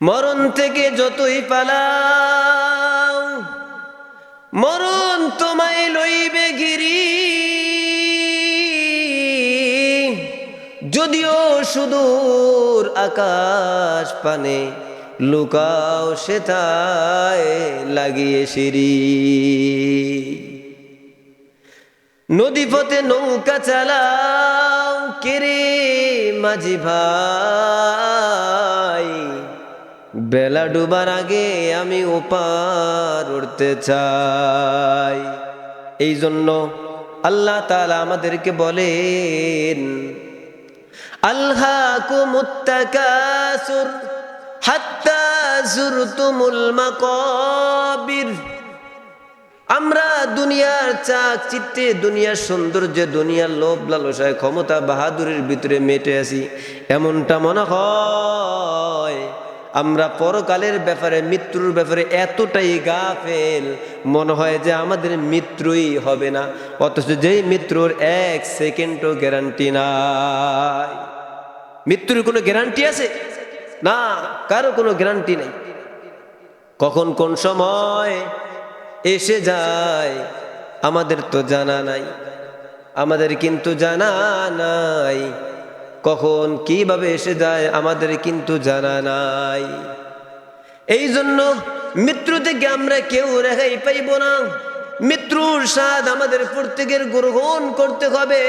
মরণ থেকে যতই পালাও, মরণ তোমায় লইবে গিরি যদিও সুদূর আকাশ পানে লুকাও সেটায় লাগিয়ে সিঁড়ি। নদী পথে নৌকা চালাও, কেরে মাঝি ভাই? বেলা ডুবার আগে আমি ওপার উঠতে চাই। এই জন্য আল্লাহ তালা আমাদেরকে বলেন আল্লাহকুমুত্তাকাসুর হাত্তা জুরতুমুল মাকাবির। আমরা দুনিয়ার চাক চিত্তে দুনিয়ার সৌন্দর্য, দুনিয়ার লোভ লালসায়, ক্ষমতা বাহাদুরের ভিতরে মেটে আছি। এমনটা মনে হয় আমরা পরকালের ব্যাপারে, মৃত্যুর ব্যাপারে এতটাই গাফেল, মনে হয় যে আমাদের মৃত্যুই হবে না। অথচ যেই মৃত্যুর এক সেকেন্ডও গ্যারান্টি নাই। মৃত্যুর কোনো গ্যারান্টি আছে? না, কারও কোনো গ্যারান্টি নেই। কখন কোন সময় এসে যায়, আমাদের তো জানা নাই। আমাদের কিন্তু জানা নাই। কখন কীভাবে এসে যায় আমাদের কিন্তু জানা নাই। এই জন্য মৃত্যু থেকে আমরা কেউ রেহাই পাইব না। মৃত্যুর স্বাদ আমাদের প্রত্যেকের গ্রহণ করতে হবে।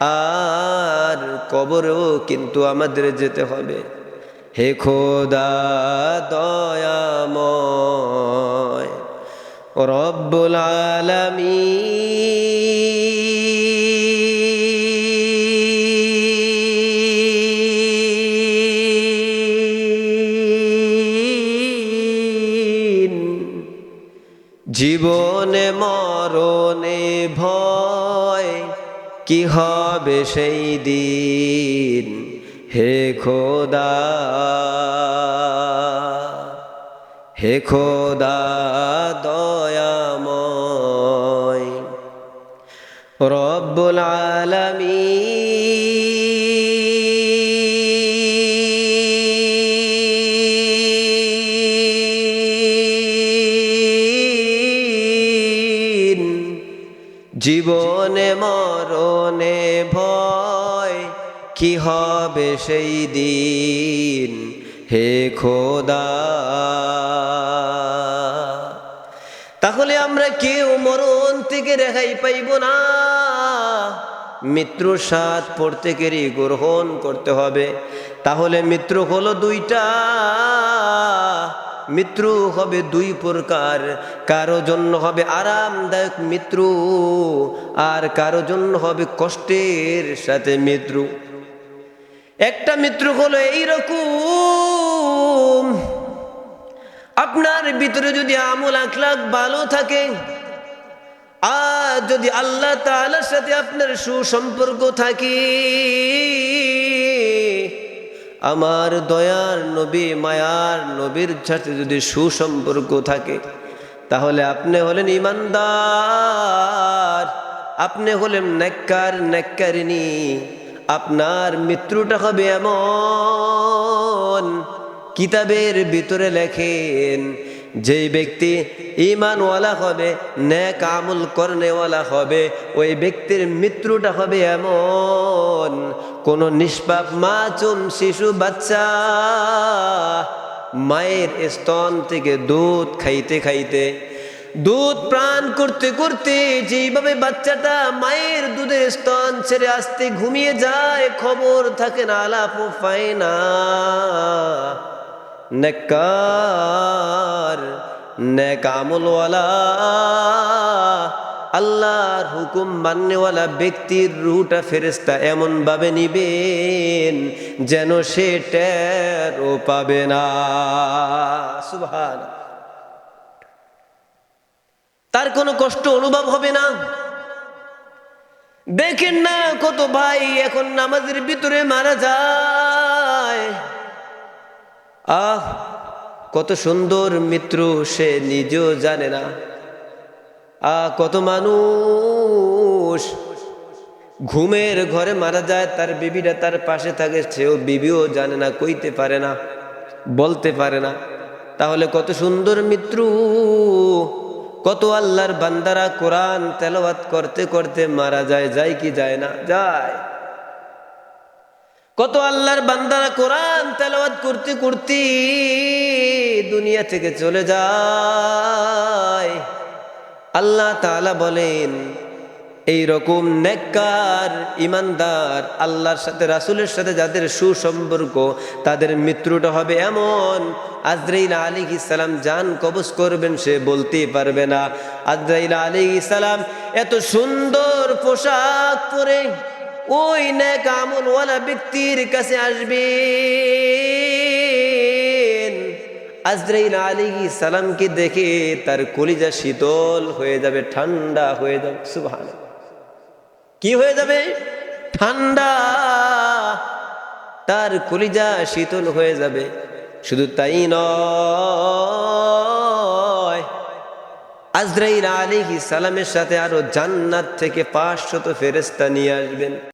আর কবরেও কিন্তু আমাদের যেতে হবে। হে খোদা দয়াময়, রব্বুল আলমী জীবনে মরণে ভয় কি হবে সেই দিন? হে খোদা হে খোদা দয়াময়। রব্বুল আলামিন জীবনে মরণে ভয়, কি হবে সেই দিন? হে খোদা। তাহলে আমরা কেউ মরণ থেকে রেহাই পাইব না। মৃত্যুর স্বাদ প্রত্যেকেরই গ্রহণ করতে হবে। তাহলে মৃত্যু হলো দুইটা। মৃত্যু হবে দুই প্রকার। কারও জন্য হবে আরামদায়ক মৃত্যু, আর কারও জন্য হবে কষ্টের সাথে মৃত্যু। একটা মৃত্যু হলো এইরকম, আপনার ভিতরে যদি আমল আখলাখ ভালো থাকে, আর যদি আল্লাহ তাআলার সাথে আপনার সুসম্পর্ক থাকে আমার দয়ার নবী, মায়ার নবীর সাথে যদি সুসম্পর্ক থাকে, তাহলে আপনি হলেন ইমানদার, আপনি হলেন নেককার নেককারিনী আপনার মৃত্যুটা হবে এমন। কিতাবের ভিতরে লেখেন যেই ব্যক্তি ইমানওয়ালা হবে ন্যাক আমল করনেওয়ালা হবে, ওই ব্যক্তির মৃত্যুটা হবে এমন কোন নিষ্পাপ মাচুম শিশু বাচ্চা। মায়ের স্তন থেকে দুধ খাইতে খাইতে, দুধ প্রাণ করতে করতে যেইভাবে বাচ্চাটা মায়ের দুধের স্তন ছেড়ে আসতে ঘুমিয়ে যায়, খবর থাকে না, আলাপ পায় না নেকার নেক আমলওয়ালা আল্লাহর হুকুম মান্যওয়ালা ব্যক্তির রুটা ফেরেস্তা এমন ভাবে নিবেন যেন সে টেরও পাবে না। সুবহান তার কোনো কষ্ট অনুভব হবে না। দেখেন না কত ভাই এখন নামাজের ভিতরে মারা যায়। আহ, কত সুন্দর মিত্র সে নিজেও জানে না। আহ, কত মানুষ ঘুমের ঘরে মারা যায়, তার বিবিটা তার পাশে থাকে, সেও বিবিও জানে না, কইতে পারে না, বলতে পারে না। তাহলে কত সুন্দর মৃত্যু, কত আল্লাহর বান্দারা কোরআন তেলাওয়াত করতে করতে মারা যায় যায় কি যায় না, যায়। কত আল্লাহর বান্দারা কোরআন তেলাওয়াত করতে করতে দুনিয়া থেকে চলে যায়। আল্লাহ তাআলা বলেন এই রকম নেককার ইমানদার আল্লাহর সাথে, রাসুলের সাথে যাদের সুসম্পর্ক, তাদের মৃত্যুটা হবে এমন। আজরাইল আলী সালাম জান কবজ করবেন, সে বলতেই পারবে না। আজরাইল আলী সালাম এত সুন্দর পোশাক পরে ওই নেক আমলওয়ালা ব্যক্তির কাছে আসবেন। আজরাইল আলী সালামকে দেখে তার কলিজা শীতল হয়ে যাবে, ঠান্ডা হয়ে যাবে। সুবহান কি হয়ে যাবে? ঠান্ডা। তার কলিজা শীতল হয়ে যাবে। শুধু তাই নয়, আজরাইল আলী সালামের সাথে আরও জান্নাত থেকে পাঁচশত ফেরেস্তা নিয়ে আসবেন।